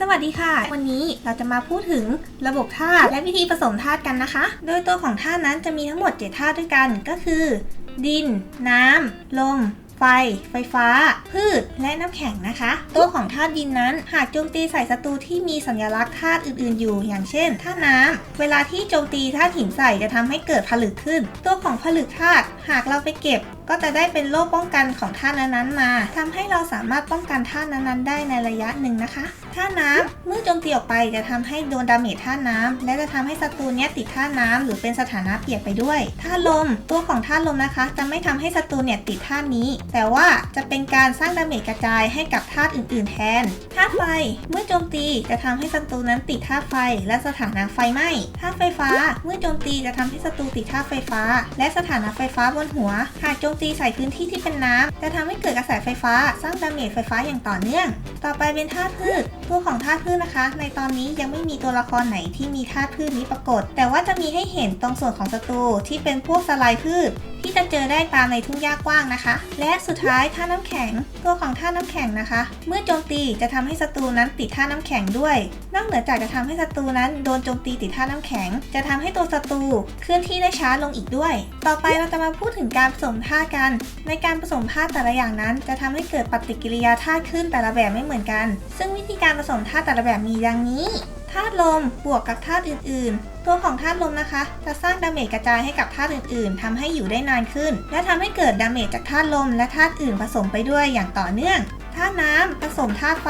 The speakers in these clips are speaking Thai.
สวัสดีค่ะ วันนี้เราจะมาพูดถึงระบบธาตุและวิธีผสมธาตุกันนะคะ โดยตัวของธาตุนั้นจะมีทั้งหมด7ธาตุด้วยกันก็คือ ดิน น้ำ ลมไฟ ไฟฟ้า พืช และน้ำแข็งนะคะ ตัวของธาตุดินนั้น หากโจมตีใส่ศัตรูที่มีสัญลักษณ์ธาตุอื่นๆ อยู่ อย่างเช่นธาตุน้ำ เวลาที่โจมตีธาตุหินใส่จะทำให้เกิดผลึกขึ้น ตัวของผลึกธาตุ หากเราไปเก็บ ก็จะได้เป็นโล่ป้องกันของธาตุนั้นๆมาทำให้เราสามารถป้องกันธาตุนั้นๆได้ในระยะหนึ่งนะคะธาน้ำเมื่อโจมตีออกไปจะทำให้โดนดาเมจธาน้ำและจะทำให้ศัตรูเนี้ยติดธาน้ำหรือเป็นสถานะเปียกไปด้วยธาลมตัวของธาลมนะคะ จะไม่ทำให้ศัตรูเนี่ยติดธานี้ แต่ว่าจะเป็นการสร้างดาเมจกระจายให้กับธาตุอื่น ๆ แทนธาตุไฟเมื่อโจมตีจะทำให้ศัตรูนั้นติดธาตุไฟ และสถานะไฟไหม้ธาตุไฟฟ้า เมื่อโจมตีจะทำให้ศัตรูติดธาตุไฟฟ้า และสถานะไฟฟ้าบนหัวหากโจมตีใส่พื้นที่ที่เป็นน้ำจะทำให้เกิดกระแสไฟฟ้า สร้างดาเมจไฟฟ้าอย่างต่อเนื่อง ต่อไปเป็นธาตุพืช ตัวของธาตุพืชนะคะ ในตอนนี้ยังไม่มีตัวละครไหนที่มีธาตุพืชนี้ปรากฏ แต่ว่าจะมีให้เห็นตรงส่วนของศัตรูที่เป็นพวกสลายพืช ที่จะเจอได้ตามในทุ่งหญ้ากว้างนะคะ และสุดท้ายธาน้ำแข็ง ตัวของธาน้ำแข็งนะคะ เมื่อโจมตีจะทำให้ศัตรูนั้นติดธาน้ำแข็งด้วย นอกเหนือจากจะทำให้ศัตรูนั้นโดนโจมตีติดธาน้ำแข็ง จะทำให้ตัวศัตรูเคลื่อนที่ได้ช้าลงอีกด้วย ต่อไปเราจะมาพูดถึงการผสมธากัน ในการผสมธาแต่ละอย่างนั้น จะทำให้เกิดปฏิกิริยาธาขึ้นแต่ละแบบไม่เหมือนกัน ซึ่งวิธีการผสมธาแต่ละแบบมีดังนี้ ธาตุลมบวกกับธาตุอื่น ๆ ตัวของธาตุลมนะคะ จะสร้างดาเมจกระจายให้กับธาตุอื่น ๆทำให้อยู่ได้นานขึ้น และทำให้เกิดดาเมจจากธาตุลมและธาตุอื่นผสมไปด้วยอย่างต่อเนื่องธาตุน้ำผสมธาตุไฟ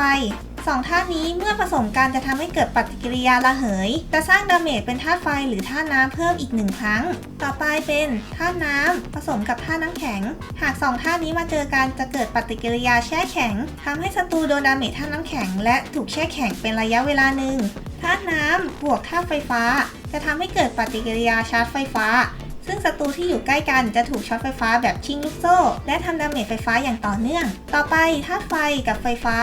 สองธาตุนี้เมื่อผสมกันจะทำให้เกิดปฏิกิริยาระเหย จะสร้างดาเมจเป็นธาตุไฟหรือธาตุน้ำเพิ่มอีกหนึ่งครั้ง ต่อไปเป็นธาตุน้ำผสมกับธาตุน้ำแข็ง หากสองธาตุนี้มาเจอกันจะเกิดปฏิกิริยาแช่แข็งทำให้ศัตรูโดนดาเมจธาตุน้ำแข็ง และถูกแช่แข็งเป็นระยะเวลาหนึ่งธาตุน้ำบวกธาตุไฟฟ้า จะทำให้เกิดปฏิกิริยาชาร์จไฟฟ้า ซึ่งศัตรูที่อยู่ใกล้กันจะถูกช็อตไฟฟ้าแบบชิงลูกโซ่ และทำดาเมจไฟฟ้าอย่างต่อเนื่อง ต่อไปธาตุไฟกับไฟฟ้า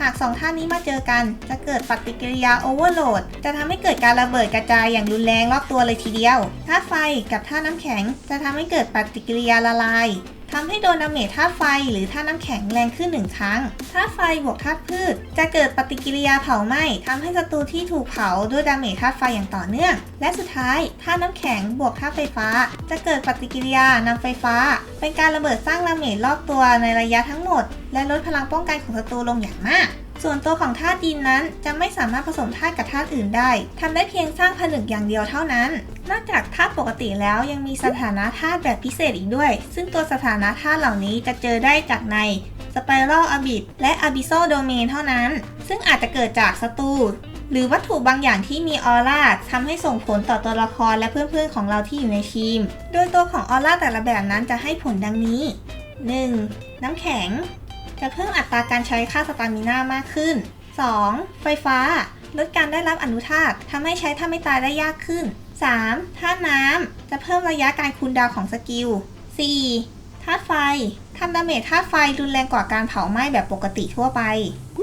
หากสองธานี้มาเจอกัน จะเกิดปฏิกิริยาโอเวอร์โหลด จะทำให้เกิดการระเบิดกระจายอย่างรุนแรงรอบตัวเลยทีเดียวธาตุไฟกับธาตุน้ำแข็ง จะทำให้เกิดปฏิกิริยาละลาย ทำให้โดนดาเมจธาตุไฟหรือธาตุน้ำแข็งแรงขึ้นหนึ่งครั้ง ธาตุไฟบวกธาตุพืช จะเกิดปฏิกิริยาเผาไหม้ทำให้ศัตรูที่ถูกเผาด้วยดาเมจธาตุไฟอย่างต่อเนื่อง และสุดท้ายธาตุน้ำแข็งบวกธาตุไฟฟ้า จะเกิดปฏิกิริยานำไฟฟ้า เป็นการระเบิดสร้างดาเมจรอบตัวในระยะทั้งหมด และลดพลังป้องกันของศัตรูลงอย่างมาก ส่วนตัวของธาตุดินนั้นจะไม่สามารถผสมธาตุกับธาตุอื่นได้ทำได้เพียงสร้างผนึกอย่างเดียวเท่านั้น นอกจากธาตุปกติแล้วยังมีสถานะธาตุแบบพิเศษอีกด้วย ซึ่งตัวสถานะธาตุเหล่านี้จะเจอได้จากใน Spiral Orbit และ Abyssal Domain เท่านั้น ซึ่งอาจจะเกิดจากศัตรูหรือวัตถุบางอย่างที่มีออร่าทำให้ส่งผลต่อตัวละครและเพื่อนๆของเราที่อยู่ในทีม โดยตัวของออร่าแต่ละแบบนั้นจะให้ผลดังนี้ 1. น้ำแข็ง จะเพิ่มอัตราการใช้ค่าสตามิน่ามากขึ้น 2. ไฟฟ้า ลดการได้รับอนุธาตทำให้ใช้ท่าไม่ตายได้ยากขึ้น 3. ธาน้ำจะเพิ่มระยะการคูลดาวของสกิล 4. ธาตุไฟทำดาเมจธาตุไฟรุนแรงกว่าการเผาไหม้แบบปกติทั่วไป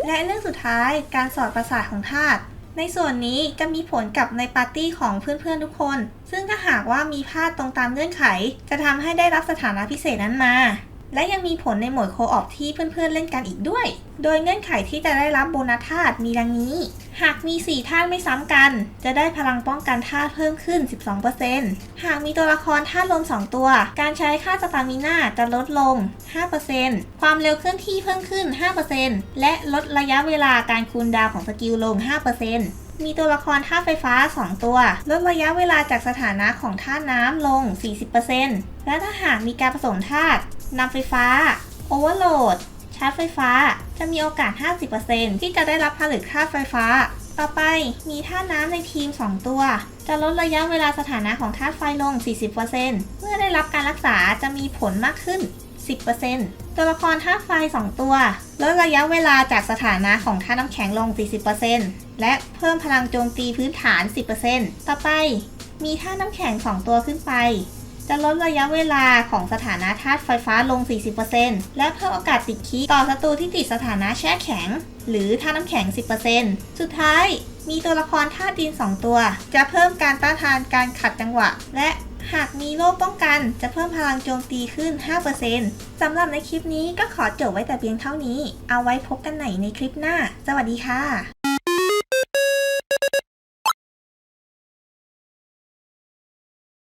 และเรื่องสุดท้ายการสอดประสาทของธาตุในส่วนนี้จะมีผลกับในปาร์ตี้ของเพื่อนๆทุกคน ซึ่งถ้าหากว่ามีพลาดตรงตามเงื่อนไข จะทำให้ได้รับสถานะพิเศษนั้นมา และยังมีผลในหมวดโคออปที่เพื่อนๆเล่นกันอีกด้วย โดยเงื่อนไขที่จะได้รับโบนัสธาตุมีดังนี้ หากมี 4 ธาตุไม่ซ้ำกัน จะได้พลังป้องกันธาตุเพิ่มขึ้น 12%หากมีตัวละครธาตุลม 2 ตัว การใช้ค่าสตามิน่าจะลดลง 5%ความเร็วเคลื่อนที่เพิ่มขึ้น 5%และลดระยะเวลาการคูลดาวของสกิลลง 5%มีตัวละครธาตุไฟฟ้า 2 ตัว ลดระยะเวลาจากสถานะของธาตุน้ำลง 40%และถ้าหากมีการผสมธาตุ นำไฟฟ้าโอเวอร์โหลดชาร์จไฟฟ้า จะมีโอกาส 50%ที่จะได้รับผลึกค่าไฟฟ้า ต่อไปมีธาน้ำในทีม 2 ตัว จะลดระยะเวลาสถานะของธาตุไฟลง 40%เมื่อได้รับการรักษาจะมีผลมากขึ้น 10%ตัวละครธาตุไฟ 2 ตัว ลดระยะเวลาจากสถานะของธาตุน้ำแข็งลง 40%และเพิ่มพลังโจมตีพื้นฐาน 10%ต่อไปมีธาน้ำแข็ง 2 ตัวขึ้นไป จะลดระยะเวลาของสถานะธาตุไฟฟ้าลง 40%และเพิ่มโอกาสติดคีต่อศัตรูที่ติดสถานะแช่แข็ง หรือธาตุน้ำแข็ง 10%สุดท้ายมีตัวละครธาตุดิน 2 ตัว จะเพิ่มการต้านทานการขัดจังหวะ และหากมีโล่ป้องกันจะเพิ่มพลังโจมตีขึ้น 5%สำหรับในคลิปนี้ก็ขอจบไว้แต่เพียงเท่านี้ เอาไว้พบกันใหม่ในคลิปหน้า สวัสดีค่ะ